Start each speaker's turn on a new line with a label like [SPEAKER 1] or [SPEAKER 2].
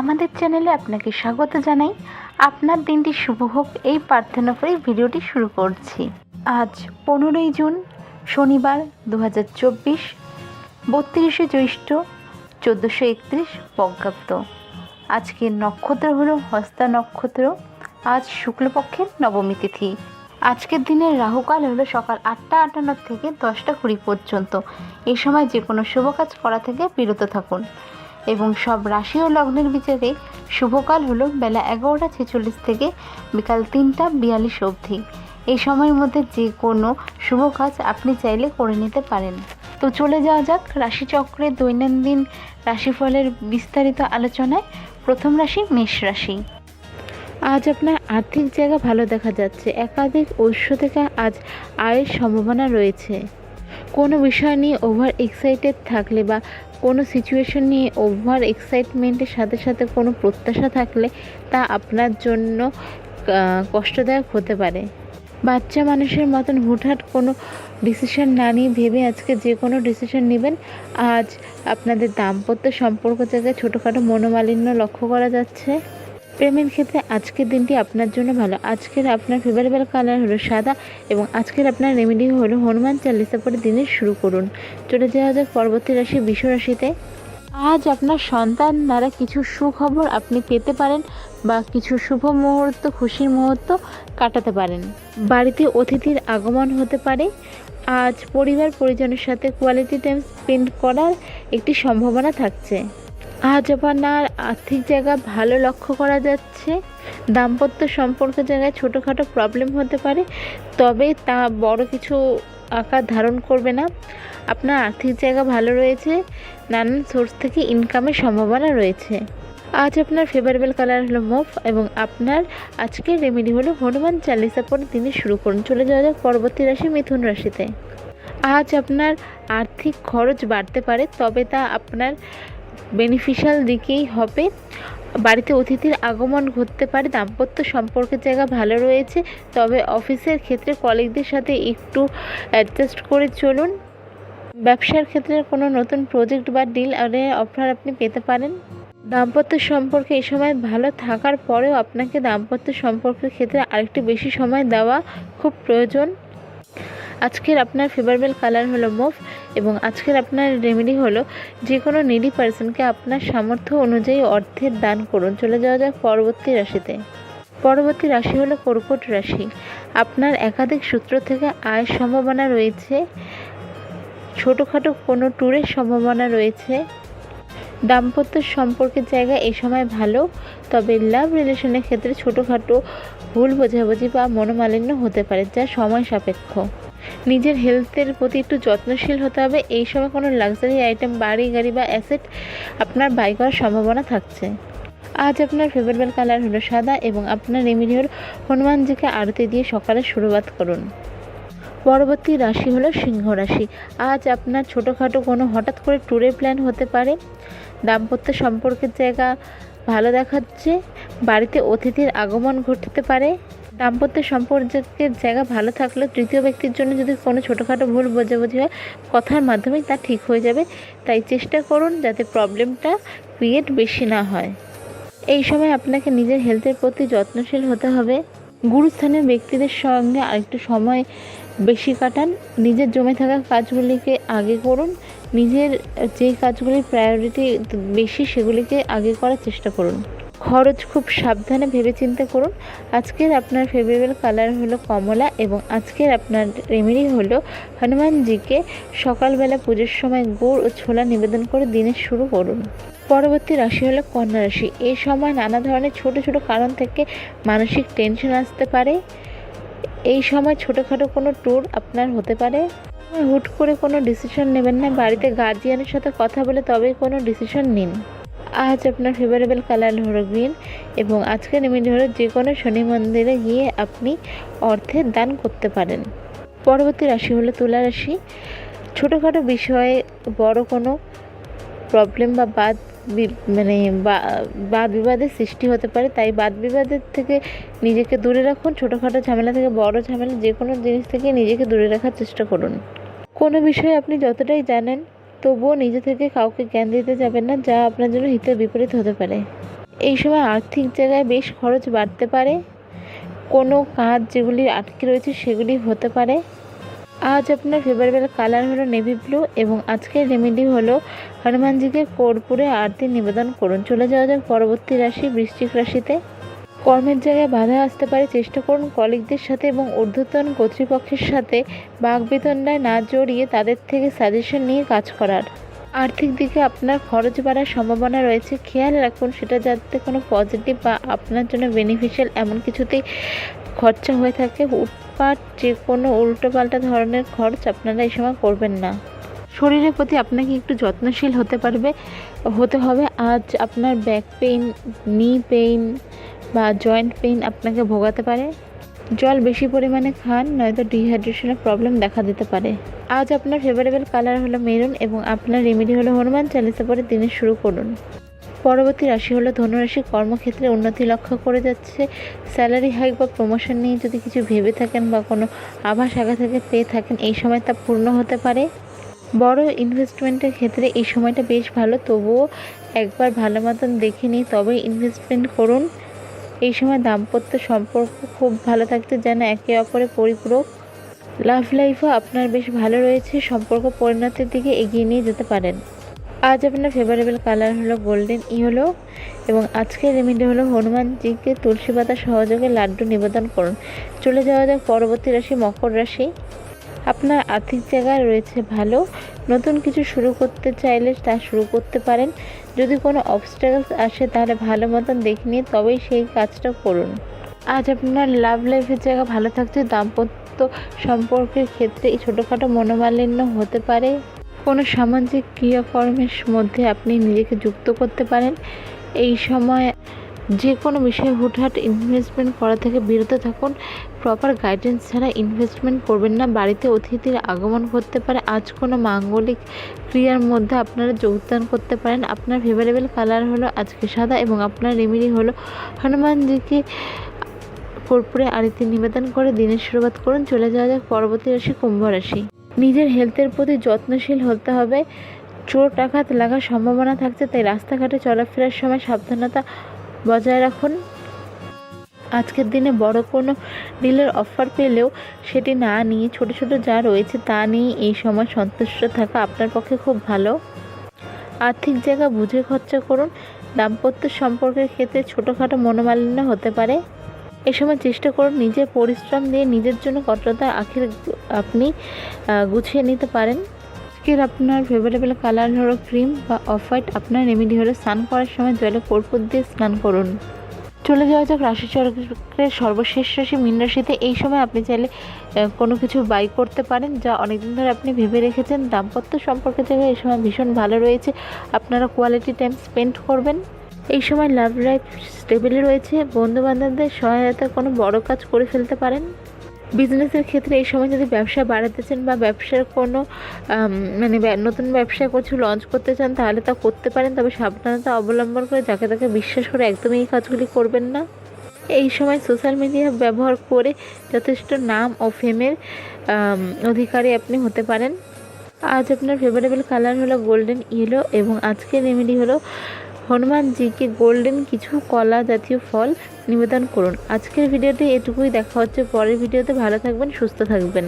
[SPEAKER 1] আমাদের চ্যানেলে আপনাকে স্বাগত জানাই। আপনার দিনটি শুভ হোক, এই প্রার্থনা করে ভিডিওটি শুরু করছি। আজ পনেরোই জুন, শনিবার দু হাজার চব্বিশ, বত্রিশে জ্যৈষ্ঠ, চোদ্দোশো একত্রিশ বজ্ঞাব্দ আজকের নক্ষত্র হলো হস্তা নক্ষত্র। আজ শুক্লপক্ষের নবমী তিথি। আজকের দিনের রাহুকাল হলো সকাল আটটা আটান্ন থেকে দশটা কুড়ি পর্যন্ত। এই সময় যে কোনো শুভ কাজ করা থেকে বিরত থাকুন। এবং সব রাশি ও লগ্নের বিচারে শুভকাল হলো বেলা এগারোটা ছেচল্লিশ থেকে বিকাল তিনটা বিয়াল্লিশ অবধি। এই সময়ের মধ্যে যে কোনো শুভ কাজ আপনি চাইলে করে নিতে পারেন। তো চলে যাওয়া যাক রাশিচক্রের দৈনন্দিন রাশিফলের বিস্তারিত আলোচনায়। প্রথম রাশি মেষ রাশি। আজ আপনার আর্থিক জায়গা ভালো দেখা যাচ্ছে। একাধিক উৎস থেকে আজ আয়ের সম্ভাবনা রয়েছে। কোনো বিষয় নিয়ে ওভার এক্সাইটেড থাকলে বা কোনো সিচুয়েশন নিয়ে ওভার এক্সাইটমেন্টের সাথে সাথে কোনো প্রত্যাশা থাকলে তা আপনার জন্য কষ্টদায়ক হতে পারে। বাচ্চা মানুষের মতন হুটহাট কোনো ডিসিশন না নিয়ে ভেবে আজকে যে কোনো ডিসিশন নেবেন। আজ আপনাদের দাম্পত্য সম্পর্ক থেকে ছোটোখাটো মনোমালিন্য লক্ষ্য করা যাচ্ছে। প্রেমের ক্ষেত্রে আজকের দিনটি আপনার জন্য ভালো। আজকের আপনার ফেভারেবল কালার হলো সাদা এবং আজকের আপনার রেমেডি হলো হনুমান চালিসা পরে দিনের শুরু করুন। চলে যাওয়া যাক পরবর্তী রাশি বিশ্ব রাশিতে। আজ আপনার সন্তান দ্বারা কিছু সুখবর আপনি পেতে পারেন বা কিছু শুভ মুহূর্ত, খুশির মুহূর্ত কাটাতে পারেন। বাড়িতে অতিথির আগমন হতে পারে। আজ পরিবার পরিজনের সাথে কোয়ালিটি টাইম স্পেন্ড করার একটি সম্ভাবনা থাকছে। আজ আপনার আর্থিক জায়গা ভালো লক্ষ্য করা যাচ্ছে। দাম্পত্য সম্পর্কের জায়গায় ছোটোখাটো প্রবলেম হতে পারে, তবে তা বড় কিছু আকার ধারণ করবে না। আপনার আর্থিক জায়গা ভালো রয়েছে, নানান সোর্স থেকে ইনকামের সম্ভাবনা রয়েছে। আজ আপনার ফেভারেবল কালার হলো মুভ এবং আপনার আজকের রেমেডি হলো হনুমান চালিসা পরে দিনে শুরু করুন। চলে যাওয়া যাক পরবর্তী রাশি মিথুন রাশিতে। আজ আপনার আর্থিক খরচ বাড়তে পারে, তবে তা আপনার বেনিফিশিয়াল দিকেই হবে। বাড়িতে অতিথির আগমন ঘটতে পারে, দাম্পত্য সম্পর্কের জায়গা ভালো রয়েছে, তবে অফিসের ক্ষেত্রে কলিগদের সাথে একটু অ্যাডজাস্ট করে চলুন। ব্যবসার ক্ষেত্রে কোনো নতুন প্রজেক্ট বা ডিল অফার আপনি পেতে পারেন। দাম্পত্য সম্পর্কে এই সময় ভালো থাকার পরেও আপনাকে দাম্পত্য সম্পর্কের ক্ষেত্রে আরেকটু বেশি সময় দেওয়া খুব প্রয়োজন। আজকের আপনার ফেভারেবল কালার হলো মুভ এবং আজকের আপনার রেমেডি হলো যে কোনো নিডি পার্সনকে আপনার সামর্থ্য অনুযায়ী অর্থের দান করুন। চলে যাওয়া যাক পরবর্তী রাশিতে। পরবর্তী রাশি হলো কর্কট রাশি। আপনার একাধিক সূত্র থেকে আয়ের সম্ভাবনা রয়েছে। ছোটোখাটো কোনো ট্যুরের সম্ভাবনা রয়েছে। দাম্পত্য সম্পর্কের জায়গা এই সময় ভালো, তবে লাভ রিলেশনের ক্ষেত্রে ছোটোখাটো ভুল বোঝাবুঝি বা মনোমালিন্য হতে পারে, যা সময় সাপেক্ষ। নিজের হেলথের প্রতি একটু যত্নশীল হতে হবে। এই সময় কোনো লাক্সারি আইটেম বাড়ি, গাড়ি বা অ্যাসেট আপনার বাই করার সম্ভাবনা থাকছে। আজ আপনার ফেভারেবল কালার হলো সাদা এবং আপনার রেমেডি হনুমানজিকে আরতি দিয়ে সকালে শুরুয়াত করুন। পরবর্তী রাশি হলো সিংহ রাশি। আজ আপনার ছোটোখাটো কোনো হঠাৎ করে ট্যুরের প্ল্যান হতে পারে। দাম্পত্য সম্পর্কের জায়গা ভালো দেখাচ্ছে। বাড়িতে অতিথির আগমন ঘটতে পারে। দাম্পত্য সম্পর্কের জায়গা ভালো থাকলেও তৃতীয় ব্যক্তির জন্য যদি কোনো ছোটোখাটো ভুল বোঝাবুঝি হয়, কথার মাধ্যমেই তা ঠিক হয়ে যাবে। তাই চেষ্টা করুন যাতে প্রবলেমটা ক্রিয়েট বেশি না হয়। এই সময় আপনাকে নিজের হেলথের প্রতি যত্নশীল হতে হবে। গুরুস্থানীয় ব্যক্তিদের সঙ্গে আরেকটু সময় বেশি কাটান। নিজের জমে থাকা কাজগুলিকে আগে করুন। নিজের যে কাজগুলির প্রায়োরিটি বেশি সেগুলিকে আগে করার চেষ্টা করুন। খরচ খুব সাবধানে ভেবেচিন্তে করুন। আজকের আপনার ফেভারেবল কালার হলো কমলা এবং আজকের আপনার রেমেডি হলো হনুমানজিকে সকালবেলা পুজোর সময় গুড় ও ছোলা নিবেদন করে দিনের শুরু করুন। পরবর্তী রাশি হলো কন্যা রাশি। এই সময় নানা ধরনের ছোট ছোট কারণ থেকে মানসিক টেনশন আসতে পারে। এই সময় ছোটোখাটো কোনো ট্যুর আপনার হতে পারে। হুট করে কোনো ডিসিশন নেবেন না। বাড়িতে গার্জিয়ানের সাথে কথা বলে তবেই কোনো ডিসিশন নিন। আজ আপনার ফেভারেবল কালার হলো গ্রিন এবং আজকের রেমেডি হলো যে কোনো শনি মন্দিরে গিয়ে আপনি অর্থের দান করতে পারেন। পরবর্তী রাশি হলো তুলা রাশি। ছোটোখাটো বিষয়ে বড় কোনো প্রবলেম বা বাদ মানে বাদ বিবাদের সৃষ্টি হতে পারে, তাই বাদ বিবাদের থেকে নিজেকে দূরে রাখুন, ছোটোখাটো ঝামেলা থেকে বড় ঝামেলা যে কোনো জিনিস থেকে নিজেকে দূরে রাখার চেষ্টা করুন। কোনো বিষয়ে আপনি যতটাই জানেন তবুও নিজে থেকে কাউকে জ্ঞান দিতে যাবেন না, যা আপনার জন্য হিতের বিপরীত হতে পারে। এই সময় আর্থিক জায়গায় বেশ খরচ বাড়তে পারে। কোনো কাজ যেগুলি আটকে রয়েছে সেগুলি হতে পারে। আজ আপনার ফেভারেবল কালার হলো নেভি ব্লু এবং আজকের রেমেডি হলো হনুমানজিকে কর্পূরে আরতি নিবেদন করুন। চলে যাওয়া যাক পরবর্তী রাশি, বৃশ্চিক রাশিতে। কর্মের জায়গায় বাধা আসতে পারে, চেষ্টা করুন কলিগদের সাথে এবং ঊর্ধ্বতন কর্তৃপক্ষের সাথে বাগবিতণ্ডায় না জড়িয়ে তাদের থেকে সাজেশন নিয়ে কাজ করার। আর্থিক দিকে আপনার খরচ বাড়ার সম্ভাবনা রয়েছে। খেয়াল রাখুন, সেটা যাতে কোনো পজিটিভ বা আপনার জন্য বেনিফিশিয়াল এমন কিছুতেই খরচা হয়ে থাকে। উৎপাট যে কোনো উল্টোপাল্টা ধরনের খরচ আপনারা এই সময় করবেন না। শরীরের প্রতি আপনাকে একটু যত্নশীল হতে পারবে, হতে হবে। আজ আপনার ব্যাক পেইন নি পেইন বা জয়েন্ট পেইন আপনাকে ভোগাতে পারে। জল বেশি পরিমাণে খান, নয়তো ডিহাইড্রেশনের প্রবলেম দেখা দিতে পারে। আজ আপনার ফেভারেবল কালার হলো মেরুন এবং আপনার রেমেডি হলো হনুমান চালিসা পরে দিনে শুরু করুন। পরবর্তী রাশি হলো ধনুরাশি। কর্মক্ষেত্রে উন্নতি লক্ষ্য করে যাচ্ছে। স্যালারি হাইক বা প্রমোশন নিয়ে যদি কিছু ভেবে থাকেন বা কোনো আভাস আগে থেকে পেয়ে থাকেন, এই সময় তা পূর্ণ হতে পারে। বড় ইনভেস্টমেন্টের ক্ষেত্রে এই সময়টা বেশ ভালো। তবুও একবার ভালো মতন দেখে নিই তবেই ইনভেস্টমেন্ট করুন। এই সময় দাম্পত্য সম্পর্ক খুব ভালো থাকতে যেন একে অপরের পরিপূরক। লাভ লাইফও আপনার বেশ ভালো রয়েছে, সম্পর্ক পরিণতির দিকে এগিয়ে নিয়ে যেতে পারেন। আজ আপনার ফেভারেবল কালার হলো গোল্ডেন ইয়েলো এবং আজকের রেমেডি হলো হনুমানজিকে তুলসী পাতা সহযোগে লাড্ডু নিবেদন করুন। চলে যাওয়া যাক পরবর্তী রাশি, মকর রাশি। আপনার আর্থিক জায়গা রয়েছে ভালো, নতুন কিছু শুরু করতে চাইলে তা শুরু করতে পারেন। যদি কোনো অবস্টাকলস আসে তাহলে ভালো মতন দেখে নিয়ে তবেই সেই কাজটা করুন। আজ আপনার লাভ লাইফের জায়গা ভালো থাকছে, দাম্পত্য সম্পর্কের ক্ষেত্রে এই ছোটোখাটো মনোমালিন্য হতে পারে। কোনো সামাজিক ক্রিয়াকর্মের মধ্যে আপনি নিজেকে যুক্ত করতে পারেন। এই সময় যে কোনো বিষয়ে হুটহাট ইনভেস্টমেন্ট করা থেকে বিরত থাকুন। প্রপার গাইডেন্স ছাড়া ইনভেস্টমেন্ট করবেন না। বাড়িতে অতিথির আগমন করতে পারে। আজ কোনো মাঙ্গলিক ক্রিয়ার মধ্যে আপনারা যোগদান করতে পারেন। আপনার ফেভারেবল কালার হলো আজকে সাদা এবং আপনার রেমেডি হলো হনুমানজিকে কর্পূরে আরতি নিবেদন করে দিনের শুরুয়াত করুন। চলে যাওয়া যাক পরবর্তী রাশি কুম্ভ রাশি। নিজের হেলথের প্রতি যত্নশীল হতে হবে। চোট আঘাত লাগার সম্ভাবনা থাকছে, তাই রাস্তাঘাটে চলাফেরার সময় সাবধানতা বজায় রাখুন। আজকের দিনে বড় কোনো ডিলের অফার পেলেও সেটি না নিয়ে ছোট ছোট যা রয়েছে তা নিয়ে এই সময় সন্তুষ্ট থাকা আপনার পক্ষে খুব ভালো। আর্থিক জায়গা বুঝে খরচা করুন। দাম্পত্য সম্পর্কের ক্ষেত্রে ছোটোখাটো মনোমালিন্য হতে পারে। এ সময় চেষ্টা করুন নিজের পরিশ্রম দিয়ে নিজের জন্য কতটা আখের আপনি গুছিয়ে নিতে পারেন। আজকের আপনার ফেভারেবল কালার হলো ক্রিম বা অফ হোয়াইট আপনার রেমেডি হলো স্নান করার সময় জলে কর্পূর দিয়ে স্নান করুন। চলে যাওয়া যাক রাশি চক্রের সর্বশেষ রাশি মীন রাশিতে। এই সময় আপনি চাইলে কোনো কিছু বাই করতে পারেন যা অনেকদিন ধরে আপনি ভেবে রেখেছেন। দাম্পত্য সম্পর্কে জায়গায় এই সময় ভীষণ ভালো রয়েছে। আপনারা কোয়ালিটি টাইম স্পেন্ড করবেন। এই সময় লাভ লাইফ স্টেবিলি রয়েছে। বন্ধু বান্ধবদের সহায়তা কোনো বড় কাজ করে ফেলতে পারেন। বিজনেসের ক্ষেত্রে এই সময় যদি ব্যবসা বাড়াতে চান বা ব্যবসার কোনো মানে নতুন ব্যবসা কিছু লঞ্চ করতে চান, তাহলে তা করতে পারেন। তবে সাবধানতা অবলম্বন করে যাকে তাকে বিশ্বাস করে একদমই এই কাজগুলি করবেন না। এই সময় সোশ্যাল মিডিয়া ব্যবহার করে যথেষ্ট নাম ও ফেমের অধিকারী আপনি হতে পারেন। আজ আপনার ফেভারেবল কালার হলো গোল্ডেন ইয়েলো এবং আজকের রেমেডি হলো হনুমানজিকে গোল্ডেন কিছু কলা জাতীয় ফল নিবেদন করুন। আজকের ভিডিওটি এটুকুই। দেখা হচ্ছে পরের ভিডিওতে। ভালো থাকবেন, সুস্থ থাকবেন।